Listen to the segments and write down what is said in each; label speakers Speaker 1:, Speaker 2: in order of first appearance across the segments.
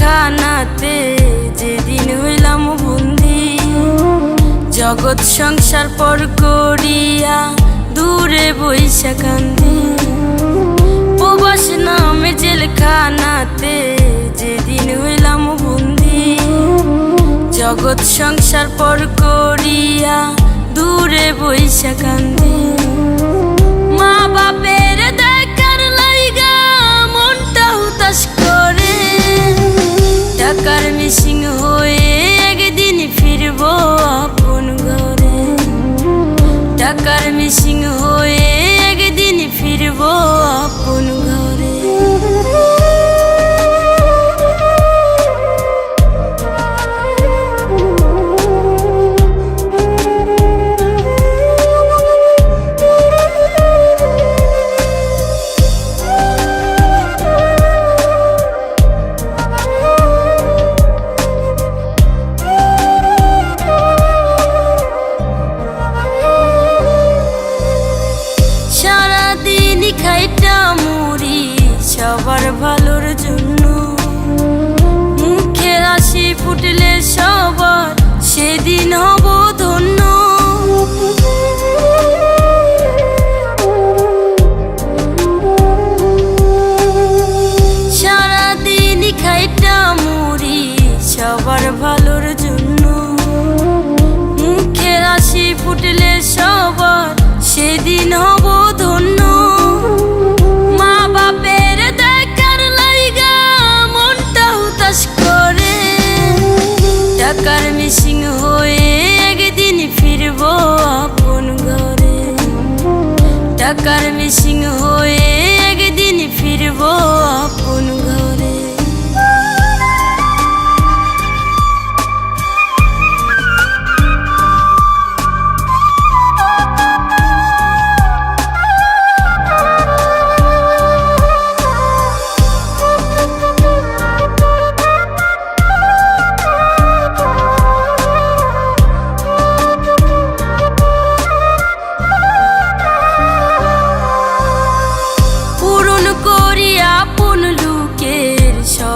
Speaker 1: খানাতে যেদিন হইলাম বন্দি, জগৎ সংসার পর করিয়া দূরে বৈশা কান্দি। প্রবাস নামে জেলখানাতে যেদিন হইলাম বন্দি, জগৎ সংসার পর করিয়া দূরে বৈশা কান্দি। মা বাপের টাকার মিসিং টাকার মিসিং হয়ে একদিন ফিরবো আপন ঘরে। টাকার মিসিং হয়ে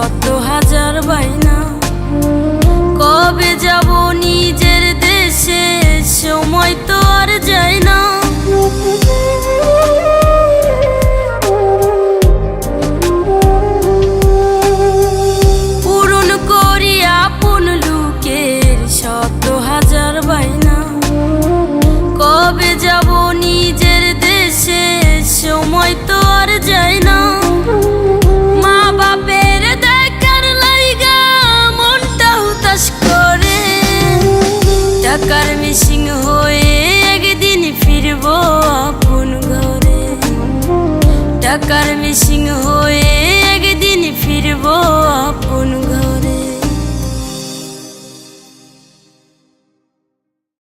Speaker 1: শত হাজার বাইনা কবে যাব নিজের দেশে? সময় তো আর যায় না। পূরণ করি আপন লোকের শত হাজার বাইনা কবে যাব নিজের দেশে? সময় তো আর যায়